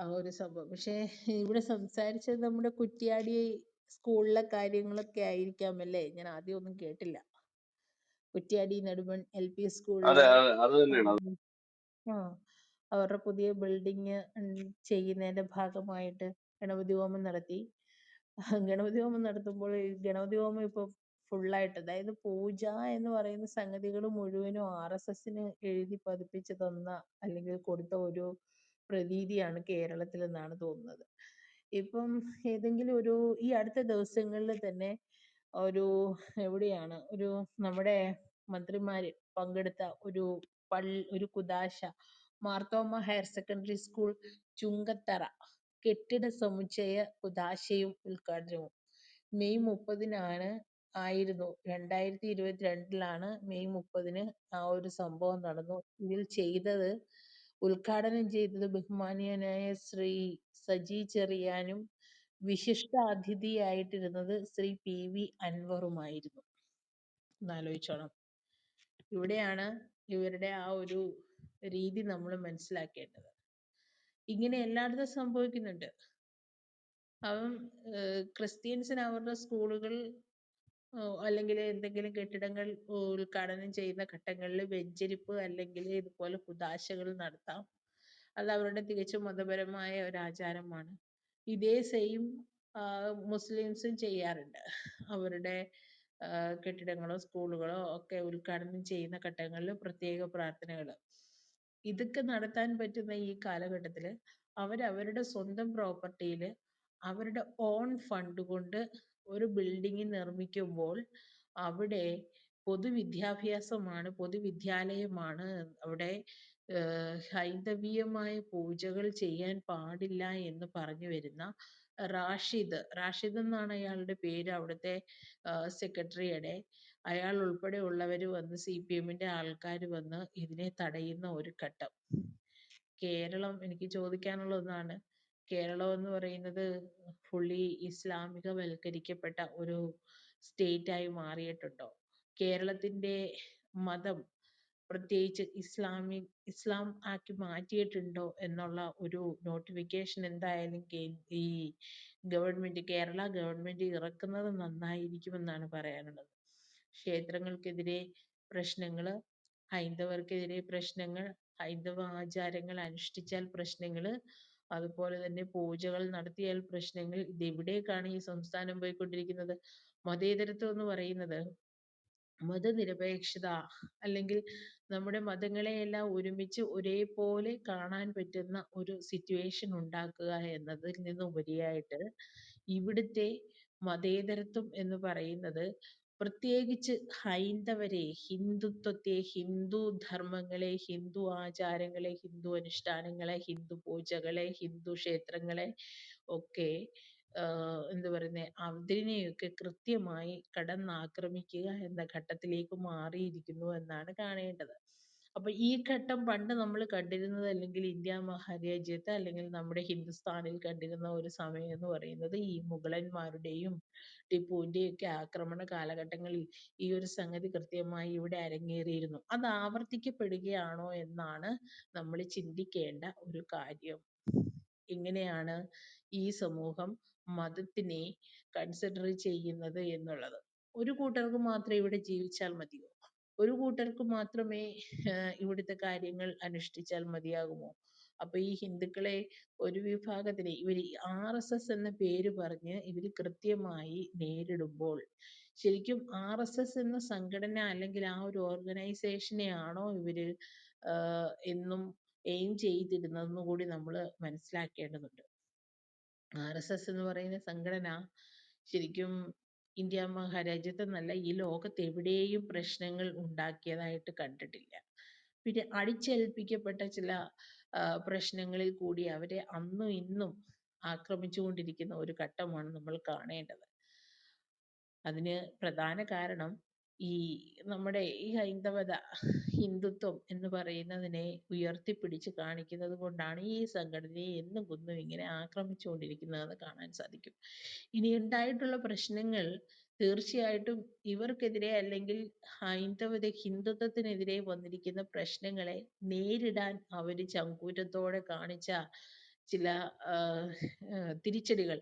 ആ ഒരു സംഭവം. പക്ഷേ ഇവിടെ സംസാരിച്ചത് നമ്മുടെ കുറ്റിയാടി സ്കൂളിലെ കാര്യങ്ങളൊക്കെ ആയിരിക്കാമല്ലേ? ഞാൻ ആദ്യം ഒന്നും കേട്ടില്ല. കുറ്റിയാടി നെടുമൺ എൽ പി അതെ സ്കൂളിലെ അതെ അത് തന്നെയാണ്. അത് ആ അവരുടെ പുതിയ ബിൽഡിങ് ചെയ്യുന്നതിന്റെ ഭാഗമായിട്ട് ഗണപതി ഹോമം നടത്തി. ഗണപതി ഹോമം നടത്തുമ്പോൾ ഈ ഗണപതി ഹോമം ഇപ്പൊ ഫുള്ളായിട്ട് അതായത് പൂജ എന്ന് പറയുന്ന സംഗതികൾ മുഴുവനും ആർ എസ് എസിന് എഴുതി പതിപ്പിച്ച് തന്ന അല്ലെങ്കിൽ കൊടുത്ത ഒരു പ്രതീതിയാണ് കേരളത്തിൽ എന്നാണ് തോന്നുന്നത്. ഇപ്പം ഏതെങ്കിലും ഒരു ഈ അടുത്ത ദിവസങ്ങളിൽ തന്നെ ഒരു എവിടെയാണ് ഒരു നമ്മുടെ മന്ത്രിമാര് പങ്കെടുത്ത ഒരു പള്ളി ഒരു കുദാശ Marthoma higher secondary school Chungathara കെട്ടിട സമുച്ചയ കുദാശയും ഉദ്ഘാടനവും. മെയ് മുപ്പതിനാണ് ആയിരുന്നു രണ്ടായിരത്തി ഇരുപത്തിരണ്ടിലാണ് മെയ് മുപ്പതിന് ആ ഒരു സംഭവം നടന്നു. ഇതിൽ ചെയ്തത് ഉദ്ഘാടനം ചെയ്തത് ബഹുമാനീയനായ ശ്രീ സജി ചെറിയാനും വിശിഷ്ട അതിഥിയായിട്ടിരുന്നത് ശ്രീ പി വി അൻവറുമായിരുന്നു. ഒന്നാലോചിച്ചോണം ഇവിടെയാണ് ഇവരുടെ ആ ഒരു രീതി നമ്മൾ മനസ്സിലാക്കേണ്ടത്. ഇങ്ങനെ എല്ലായിടത്തും സംഭവിക്കുന്നുണ്ട്. അപ്പം ക്രിസ്ത്യൻസിന് അവരുടെ സ്കൂളുകൾ അല്ലെങ്കിൽ എന്തെങ്കിലും കെട്ടിടങ്ങൾ ഉദ്ഘാടനം ചെയ്യുന്ന ഘട്ടങ്ങളിൽ വെഞ്ചരിപ്പ് അല്ലെങ്കിൽ ഇതുപോലെ കുദാശകൾ നടത്താം. അത് അവരുടെ തികച്ചും മതപരമായ ഒരു ആചാരമാണ്. ഇതേ സെയിം മുസ്ലിംസും ചെയ്യാറുണ്ട്. അവരുടെ കെട്ടിടങ്ങളോ സ്കൂളുകളോ ഒക്കെ ഉദ്ഘാടനം ചെയ്യുന്ന ഘട്ടങ്ങളിൽ പ്രത്യേക പ്രാർത്ഥനകൾ. ഇതൊക്കെ നടത്താൻ പറ്റുന്ന ഈ കാലഘട്ടത്തിൽ അവരവരുടെ സ്വന്തം പ്രോപ്പർട്ടിയിൽ അവരുടെ ഓൺ ഫണ്ട് കൊണ്ട് ഒരു ബിൽഡിംഗ് നിർമ്മിക്കുമ്പോൾ അവിടെ പൊതുവിദ്യാഭ്യാസമാണ് പൊതുവിദ്യാലയമാണ് അവിടെ ഹൈന്ദവീയമായ പൂജകൾ ചെയ്യാൻ പാടില്ല എന്ന് പറഞ്ഞു വരുന്ന റാഷിദ്. റാഷിദ് എന്നാണ് അയാളുടെ പേര്. അവിടുത്തെ സെക്രട്ടറിയുടെ. അയാൾ ഉൾപ്പെടെ ഉള്ളവർ വന്ന് സി പി എമ്മിന്റെ ആൾക്കാർ വന്ന് ഇതിനെ തടയുന്ന ഒരു ഘട്ടം. കേരളം എനിക്ക് ചോദിക്കാനുള്ളതാണ് കേരളം എന്ന് പറയുന്നത് ഫുള്ളി ഇസ്ലാമികവൽക്കരിക്കപ്പെട്ട ഒരു സ്റ്റേറ്റ് ആയി മാറിയിട്ടുണ്ടോ? കേരളത്തിന്റെ മതം പ്രത്യേകിച്ച് ഇസ്ലാമി ഇസ്ലാം ആക്കി മാറ്റിയിട്ടുണ്ടോ എന്നുള്ള ഒരു നോട്ടിഫിക്കേഷൻ എന്തായാലും ഈ ഗവൺമെന്റ് കേരള ഗവൺമെന്റ് ഇറക്കുന്നത് നന്നായിരിക്കുമെന്നാണ് പറയാനുള്ളത്. ക്ഷേത്രങ്ങൾക്കെതിരെ പ്രശ്നങ്ങൾ ഹൈന്ദവർക്കെതിരെ പ്രശ്നങ്ങൾ ഹൈന്ദവ ആചാരങ്ങൾ അനുഷ്ഠിച്ചാൽ പ്രശ്നങ്ങൾ അതുപോലെ തന്നെ പൂജകൾ നടത്തിയാൽ പ്രശ്നങ്ങൾ ഇതെവിടേക്കാണ് ഈ സംസ്ഥാനം പോയിക്കൊണ്ടിരിക്കുന്നത്? മതേതരത്വം എന്ന് പറയുന്നത് മതനിരപേക്ഷത അല്ലെങ്കിൽ നമ്മുടെ മതങ്ങളെയെല്ലാം ഒരുമിച്ച് ഒരേപോലെ കാണാൻ പറ്റുന്ന ഒരു സിറ്റുവേഷൻ ഉണ്ടാക്കുക എന്നതിൽ നിന്നുപരിയായിട്ട് ഇവിടുത്തെ മതേതരത്വം എന്ന് പറയുന്നത് പ്രത്യേകിച്ച് ഹൈന്ദവരെ ഹിന്ദുത്വത്തെ ഹിന്ദു ധർമ്മങ്ങളെ ഹിന്ദു ആചാരങ്ങളെ ഹിന്ദു അനുഷ്ഠാനങ്ങളെ ഹിന്ദു പൂജകളെ ഹിന്ദു ക്ഷേത്രങ്ങളെ ഒക്കെ എന്താ പറയുന്നത് അതിനെയൊക്കെ കൃത്യമായി കടന്നാക്രമിക്കുക എന്ന ഘട്ടത്തിലേക്ക് മാറിയിരിക്കുന്നു എന്നാണ് കാണേണ്ടത്. അപ്പൊ ഈ ഘട്ടം പണ്ട് നമ്മൾ കണ്ടിരുന്നത് അല്ലെങ്കിൽ ഇന്ത്യ മഹാരാജ്യത്ത് അല്ലെങ്കിൽ നമ്മുടെ ഹിന്ദുസ്ഥാനിൽ കണ്ടിരുന്ന ഒരു സമയം എന്ന് പറയുന്നത് ഈ മുഗളന്മാരുടെയും ടിപ്പുവിന്റെയും ഒക്കെ ആക്രമണ കാലഘട്ടങ്ങളിൽ ഈ ഒരു സംഗതി കൃത്യമായി ഇവിടെ അരങ്ങേറിയിരുന്നു. അത് ആവർത്തിക്കപ്പെടുകയാണോ എന്നാണ് നമ്മൾ ചിന്തിക്കേണ്ട ഒരു കാര്യം. എങ്ങനെയാണ് ഈ സമൂഹം മതത്തിനെ കൺസിഡർ ചെയ്യുന്നത് എന്നുള്ളത്. ഒരു കൂട്ടർക്ക് മാത്രം ഇവിടെ ജീവിച്ചാൽ മതിയോ? ഒരു കൂട്ടർക്ക് മാത്രമേ ഇവിടുത്തെ കാര്യങ്ങൾ അനുഷ്ഠിച്ചാൽ മതിയാകുമോ? അപ്പൊ ഈ ഹിന്ദുക്കളെ ഒരു വിഭാഗത്തിന് ഇവർ ആർ എസ് എസ് എന്ന പേര് പറഞ്ഞ് ഇവർ കൃത്യമായി നേരിടുമ്പോൾ ശരിക്കും ആർ എസ് എസ് എന്ന സംഘടന അല്ലെങ്കിൽ ആ ഒരു ഓർഗനൈസേഷനെ ആണോ ഇവർ എന്നും എയിം ചെയ്തിരുന്നതെന്ന് കൂടി നമ്മൾ മനസ്സിലാക്കേണ്ടതുണ്ട്. ആർ എസ് എസ് എന്ന് പറയുന്ന സംഘടന ശരിക്കും ഇന്ത്യ മഹാരാജ്യത്ത് എന്നല്ല ഈ ലോകത്ത് എവിടെയും പ്രശ്നങ്ങൾ ഉണ്ടാക്കിയതായിട്ട് കണ്ടിട്ടില്ല. പിന്നെ അടിച്ചേൽപ്പിക്കപ്പെട്ട ചില പ്രശ്നങ്ങളിൽ കൂടി അവരെ അന്നും ഇന്നും ആക്രമിച്ചുകൊണ്ടിരിക്കുന്ന ഒരു ഘട്ടമാണ് നമ്മൾ കാണേണ്ടത്. അതിന് പ്രധാന കാരണം ഈ നമ്മുടെ ഈ ഹൈന്ദവത ഹിന്ദുത്വം എന്ന് പറയുന്നതിനെ ഉയർത്തിപ്പിടിച്ച് കാണിക്കുന്നത് കൊണ്ടാണ് ഈ സംഘടനയെ എന്നും കുന്നും ഇങ്ങനെ ആക്രമിച്ചുകൊണ്ടിരിക്കുന്നതെന്ന് കാണാൻ സാധിക്കും. ഇനി ഉണ്ടായിട്ടുള്ള പ്രശ്നങ്ങൾ തീർച്ചയായിട്ടും ഇവർക്കെതിരെ അല്ലെങ്കിൽ ഹൈന്ദവത ഹിന്ദുത്വത്തിനെതിരെ വന്നിരിക്കുന്ന പ്രശ്നങ്ങളെ നേരിടാൻ അവർ ചങ്കൂറ്റത്തോടെ കാണിച്ച ചില തിരിച്ചടികൾ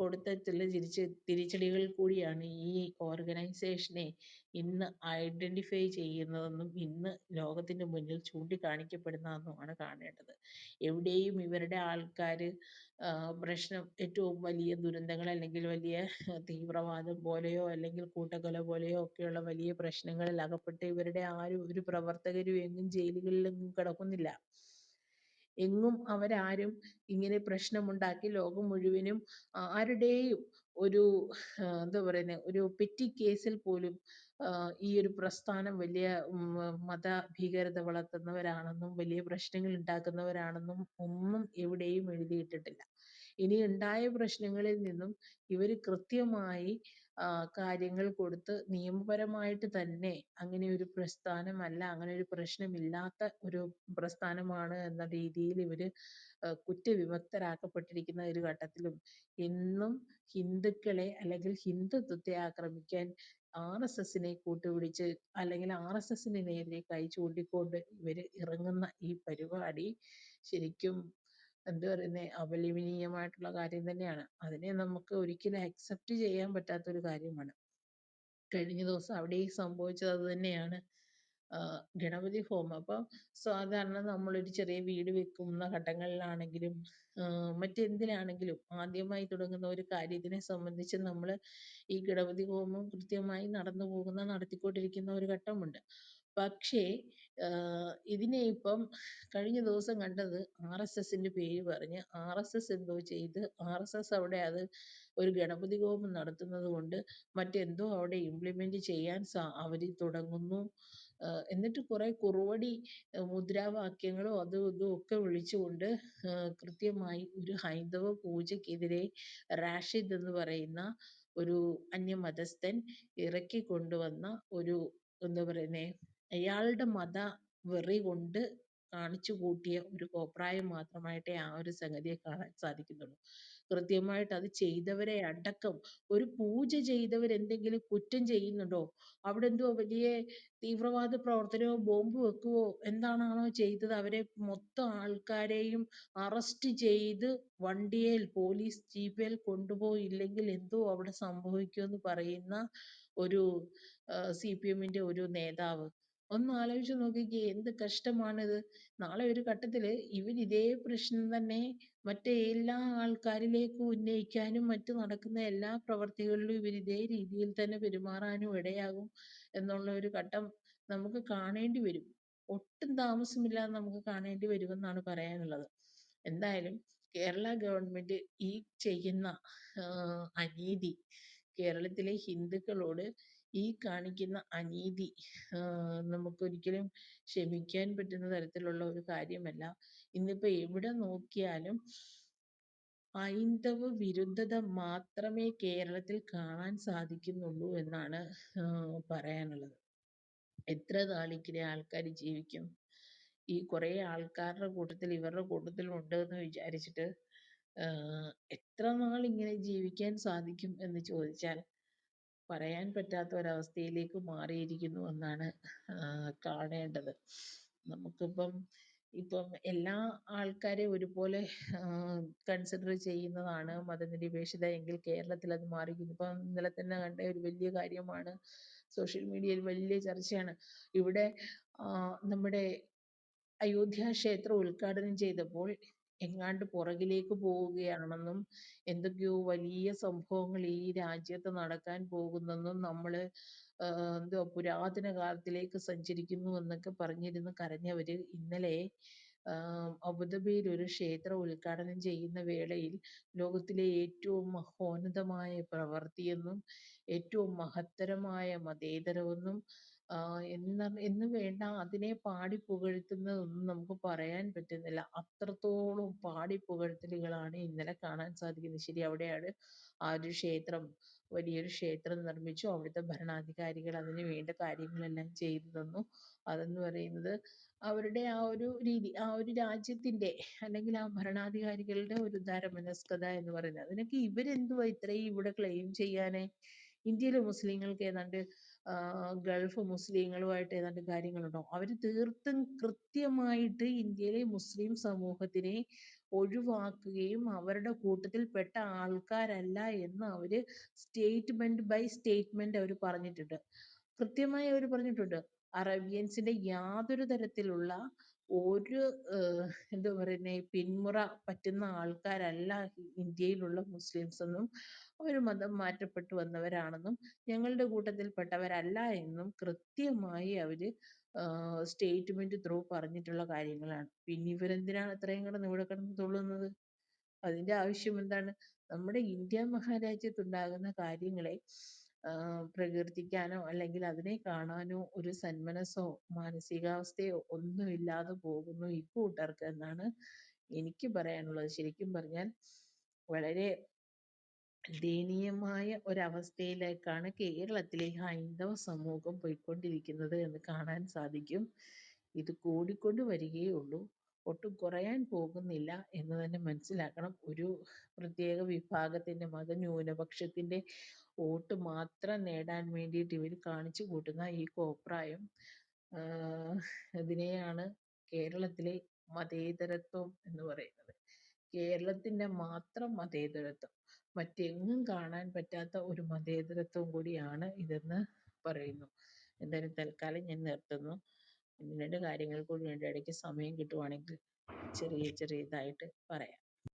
കൊടുത്ത ചില തിരിച്ച് തിരിച്ചടികൾ കൂടിയാണ് ഈ ഓർഗനൈസേഷനെ ഇന്ന് ഐഡന്റിഫൈ ചെയ്യുന്നതെന്നും ഇന്ന് ലോകത്തിന്റെ മുന്നിൽ ചൂണ്ടിക്കാണിക്കപ്പെടുന്നതെന്നുമാണ് കാണേണ്ടത്. എവിടെയും ഇവരുടെ ആൾക്കാർ പ്രശ്നം ഏറ്റവും വലിയ ദുരന്തങ്ങൾ അല്ലെങ്കിൽ വലിയ തീവ്രവാദം പോലെയോ അല്ലെങ്കിൽ കൂട്ടക്കൊല പോലെയോ ഒക്കെയുള്ള വലിയ പ്രശ്നങ്ങളിൽ അകപ്പെട്ട് ഇവരുടെ ആരും ഒരു പ്രവർത്തകരും എങ്ങും ജയിലുകളിലെങ്ങും കിടക്കുന്നില്ല. എങ്ങും അവരാരും ഇങ്ങനെ പ്രശ്നമുണ്ടാക്കി ലോകം മുഴുവനും ആരുടെയും ഒരു എന്താ പറയുന്നത് ഒരു പെറ്റി കേസിൽ പോലും ഈ ഒരു പ്രസ്ഥാനം വലിയ മത ഭീകരത വളർത്തുന്നവരാണെന്നും വലിയ പ്രശ്നങ്ങൾ ഉണ്ടാക്കുന്നവരാണെന്നും ഒന്നും എവിടെയും എഴുതിയിട്ടിട്ടില്ല. ഇനി ഉണ്ടായ പ്രശ്നങ്ങളിൽ നിന്നും ഇവർ കൃത്യമായി കാര്യങ്ങൾ കൊടുത്ത് നിയമപരമായിട്ട് തന്നെ അങ്ങനെ ഒരു പ്രസ്ഥാനമല്ല അങ്ങനെ ഒരു പ്രശ്നമില്ലാത്ത ഒരു പ്രസ്ഥാനമാണ് എന്ന രീതിയിൽ ഇവർ കുറ്റവിമുക്തരാക്കപ്പെട്ടിരിക്കുന്ന ഒരു ഘട്ടത്തിലും എന്നും ഹിന്ദുക്കളെ അല്ലെങ്കിൽ ഹിന്ദുത്വത്തെ ആക്രമിക്കാൻ ആർ എസ് എസിനെ കൂട്ടുപിടിച്ച് അല്ലെങ്കിൽ ആർ എസ് എസിന് നേരെ കൈ ചൂണ്ടിക്കൊണ്ട് ഇവർ ഇറങ്ങുന്ന ഈ പരിപാടി ശരിക്കും എന്താ പറയുന്നേ അപലപനീയമായിട്ടുള്ള കാര്യം തന്നെയാണ്. അതിനെ നമുക്ക് ഒരിക്കലും അക്സെപ്റ്റ് ചെയ്യാൻ പറ്റാത്ത ഒരു കാര്യമാണ്. കഴിഞ്ഞ ദിവസം അവിടെയും സംഭവിച്ചത് അത് തന്നെയാണ്. ഗണപതി ഹോമം. അപ്പം സാധാരണ നമ്മളൊരു ചെറിയ വീട് വെക്കുന്ന ഘട്ടങ്ങളിലാണെങ്കിലും മറ്റെന്തിനാണെങ്കിലും ആദ്യമായി തുടങ്ങുന്ന ഒരു കാര്യത്തിനെ സംബന്ധിച്ച് നമ്മൾ ഈ ഗണപതി ഹോമം കൃത്യമായി നടന്നു പോകുന്ന നടത്തിക്കൊണ്ടിരിക്കുന്ന ഒരു ഘട്ടമുണ്ട്. പക്ഷേ ഇതിനെ ഇപ്പം കഴിഞ്ഞ ദിവസം കണ്ടത് ആർ എസ് എസിന്റെ പേര് പറഞ്ഞ് ആർ എസ് എസ് എന്തോ ചെയ്ത് ആർ എസ് എസ് അവിടെ അത് ഒരു ഗണപതി ഹോമം നടത്തുന്നത് കൊണ്ട് മറ്റെന്തോ അവിടെ ഇംപ്ലിമെന്റ് ചെയ്യാൻ അവർ തുടങ്ങുന്നു. എന്നിട്ട് കുറെ കുറുവടി മുദ്രാവാക്യങ്ങളും അതും ഇതും ഒക്കെ വിളിച്ചുകൊണ്ട് കൃത്യമായി ഒരു ഹൈന്ദവ പൂജയ്ക്കെതിരെ റാഷിദ് എന്ന് പറയുന്ന ഒരു അന്യമതസ്ഥൻ ഇറക്കി കൊണ്ടുവന്ന ഒരു എന്താ പറയുന്നേ അയാളുടെ മത വെറി കൊണ്ട് കാണിച്ചു കൂട്ടിയ ഒരു കോപ്രായം മാത്രമായിട്ടേ ആ ഒരു സംഗതിയെ കാണാൻ സാധിക്കുന്നുള്ളൂ. കൃത്യമായിട്ട് അത് ചെയ്തവരെ അടക്കം ഒരു പൂജ ചെയ്തവർ എന്തെങ്കിലും കുറ്റം ചെയ്യുന്നുണ്ടോ? അവിടെ എന്തോ വലിയ തീവ്രവാദ പ്രവർത്തനമോ ബോംബ് വെക്കുവോ എന്താണാണോ ചെയ്തത്? അവരെ മൊത്തം ആൾക്കാരെയും അറസ്റ്റ് ചെയ്ത് വണ്ടിയിൽ പോലീസ് ജീപ്പിൽ കൊണ്ടുപോയില്ലെങ്കിൽ എന്തോ അവിടെ സംഭവിക്കുമെന്ന് പറയുന്ന ഒരു സി പി എമ്മിന്റെ ഒരു നേതാവ് ഒന്ന് ആലോചിച്ച് നോക്കിക്കേ എന്ത് കഷ്ടമാണിത്. നാളെ ഒരു ഘട്ടത്തിൽ ഇവർ ഇതേ പ്രശ്നം തന്നെ മറ്റേ എല്ലാ ആൾക്കാരിലേക്കും ഉന്നയിക്കാനും മറ്റു നടക്കുന്ന എല്ലാ പ്രവർത്തികളിലും ഇവർ ഇതേ രീതിയിൽ തന്നെ പെരുമാറാനും ഇടയാകും എന്നുള്ള ഒരു ഘട്ടം നമുക്ക് കാണേണ്ടി വരും. ഒട്ടും താമസമില്ലാതെ നമുക്ക് കാണേണ്ടി വരുമെന്നാണ് പറയാനുള്ളത്. എന്തായാലും കേരള ഗവൺമെന്റ് ഈ ചെയ്യുന്ന അനീതി കേരളത്തിലെ ഹിന്ദുക്കളോട് ഈ കാണിക്കുന്ന അനീതി നമുക്കൊരിക്കലും ക്ഷമിക്കാൻ പറ്റുന്ന തരത്തിലുള്ള ഒരു കാര്യമല്ല. ഇന്നിപ്പോ എവിടെ നോക്കിയാലും ഹൈന്ദവ വിരുദ്ധത മാത്രമേ കേരളത്തിൽ കാണാൻ സാധിക്കുന്നുള്ളൂ എന്നാണ് പറയാനുള്ളത്. എത്ര നാളിങ്ങനെ ആൾക്കാർ ജീവിക്കും? ഈ കുറേ ആൾക്കാരുടെ കൂട്ടത്തിൽ ഇവരുടെ കൂട്ടത്തിൽ ഉണ്ട് എന്ന് വിചാരിച്ചിട്ട് എത്ര നാൾ ഇങ്ങനെ ജീവിക്കാൻ സാധിക്കും എന്ന് ചോദിച്ചാൽ പറയാൻ പറ്റാത്ത ഒരവസ്ഥയിലേക്ക് മാറിയിരിക്കുന്നു എന്നാണ് കാണേണ്ടത്. നമുക്കിപ്പം ഇപ്പം എല്ലാ ആൾക്കാരെയും ഒരുപോലെ കൺസിഡർ ചെയ്യുന്നതാണ് മതനിരപേക്ഷത എങ്കിൽ കേരളത്തിൽ അത് മാറിയിരിക്കുന്നു. ഇപ്പം ഇന്നലെ തന്നെ കണ്ട ഒരു വലിയ കാര്യമാണ് സോഷ്യൽ മീഡിയയിൽ വലിയ ചർച്ചയാണ്. ഇവിടെ നമ്മുടെ അയോധ്യ ക്ഷേത്രം ഉദ്ഘാടനം ചെയ്തപ്പോൾ എങ്ങാണ്ട് പുറകിലേക്ക് പോവുകയാണെന്നും എന്തൊക്കെയോ വലിയ സംഭവങ്ങൾ ഈ രാജ്യത്ത് നടക്കാൻ പോകുന്നെന്നും നമ്മൾ എന്തോ പുരാതന കാലത്തിലേക്ക് സഞ്ചരിക്കുന്നു എന്നൊക്കെ പറഞ്ഞിരുന്ന് കരഞ്ഞവര് ഇന്നലെ അബുദാബിയിൽ ഒരു ക്ഷേത്രം ഉദ്ഘാടനം ചെയ്യുന്ന വേളയിൽ ലോകത്തിലെ ഏറ്റവും മഹോന്നതമായ പ്രവൃത്തിയെന്നും ഏറ്റവും മഹത്തരമായ മതേതരമെന്നും എന്ന് എന്ന് വേണ്ട അതിനെ പാടി പുകഴ്ത്തുന്നതൊന്നും നമുക്ക് പറയാൻ പറ്റുന്നില്ല. അത്രത്തോളം പാടി പുകഴ്ത്തലുകളാണ് ഇന്നലെ കാണാൻ സാധിക്കുന്നത്. ശരി അവിടെയാണ് ആ ഒരു ക്ഷേത്രം വലിയൊരു ക്ഷേത്രം നിർമ്മിച്ചു. അവിടുത്തെ ഭരണാധികാരികൾ അതിന് വേണ്ട കാര്യങ്ങളെല്ലാം ചെയ്തു തന്നു. അതെന്ന് പറയുന്നത് അവരുടെ ആ ഒരു രീതി ആ ഒരു രാജ്യത്തിന്റെ അല്ലെങ്കിൽ ആ ഭരണാധികാരികളുടെ ഒരു ഉദാരമനസ്കത എന്ന് പറയുന്നത്. അതിനൊക്കെ ഇവരെന്തുവാ ഇത്രയും ഇവിടെ ക്ലെയിം ചെയ്യാനേ? ഇന്ത്യയിലെ മുസ്ലിങ്ങൾക്ക് ഏതാണ്ട് ഗൾഫ് മുസ്ലിങ്ങളുമായിട്ട് ഏതാണ്ട് കാര്യങ്ങളുണ്ടോ? അവർ തീർത്തും കൃത്യമായിട്ട് ഇന്ത്യയിലെ മുസ്ലിം സമൂഹത്തിനെ ഒഴിവാക്കുകയും അവരുടെ കൂട്ടത്തിൽപ്പെട്ട ആൾക്കാരല്ല എന്ന് അവർ സ്റ്റേറ്റ്മെന്റ് ബൈ സ്റ്റേറ്റ്മെന്റ് അവർ പറഞ്ഞിട്ടുണ്ട്. കൃത്യമായി അവർ പറഞ്ഞിട്ടുണ്ട്. അറേബ്യൻസിന്റെ യാതൊരു തരത്തിലുള്ള ഒരു എന്താ പറയുന്നേ പിന്മുറ പറ്റുന്ന ആൾക്കാരല്ല ഇന്ത്യയിലുള്ള മുസ്ലിംസ് എന്നും അവർ മതം മാറ്റപ്പെട്ടു വന്നവരാണെന്നും ഞങ്ങളുടെ കൂട്ടത്തിൽപ്പെട്ടവരല്ല എന്നും കൃത്യമായി അവർ സ്റ്റേറ്റ്മെന്റ് ത്രൂ പറഞ്ഞിട്ടുള്ള കാര്യങ്ങളാണ്. പിന്നെ ഇവരെന്തിനാണ് ഇത്രയും കിടന്ന് ഇവിടെ കിടന്ന് തുള്ളുന്നത്? അതിന്റെ ആവശ്യം എന്താണ്? നമ്മുടെ ഇന്ത്യ മഹാരാജ്യത്തുണ്ടാകുന്ന കാര്യങ്ങളെ പ്രകീർത്തിക്കാനോ അല്ലെങ്കിൽ അതിനെ കാണാനോ ഒരു സന്മനസ്സോ മാനസികാവസ്ഥയോ ഒന്നുമില്ലാതെ പോകുന്നു ഇക്കൂട്ടർക്ക് എന്നാണ് എനിക്ക് പറയാനുള്ളത്. ശരിക്കും പറഞ്ഞാൽ വളരെ ദയനീയമായ ഒരവസ്ഥയിലേക്കാണ് കേരളത്തിലെ ഹൈന്ദവ സമൂഹം പോയിക്കൊണ്ടിരിക്കുന്നത് എന്ന് കാണാൻ സാധിക്കും. ഇത് കൂടിക്കൊണ്ട് വരികയേ ഉള്ളൂ. ഒട്ടും കുറയാൻ പോകുന്നില്ല എന്ന് തന്നെ മനസ്സിലാക്കണം. ഒരു പ്രത്യേക വിഭാഗത്തിന്റെ മതന്യൂനപക്ഷത്തിന്റെ വോട്ട് മാത്രം നേടാൻ വേണ്ടിയിട്ട് ഇവർ കാണിച്ചു കൂട്ടുന്ന ഈ കോപ്രായം ആഹ് ഇതിനെയാണ് കേരളത്തിലെ മതേതരത്വം എന്ന് പറയുന്നത്. കേരളത്തിന്റെ മാത്രം മതേതരത്വം മറ്റെങ്ങും കാണാൻ പറ്റാത്ത ഒരു മതേതരത്വം കൂടിയാണ് ഇതെന്ന് പറയുന്നു. എന്തായാലും തൽക്കാലം ഞാൻ നിർത്തുന്നു. ഒന്ന് രണ്ട് കാര്യങ്ങൾ കൂടി ഉണ്ട് ഇടയ്ക്ക് സമയം കിട്ടുവാണെങ്കിൽ ചെറിയ ചെറിയതായിട്ട് പറയാം.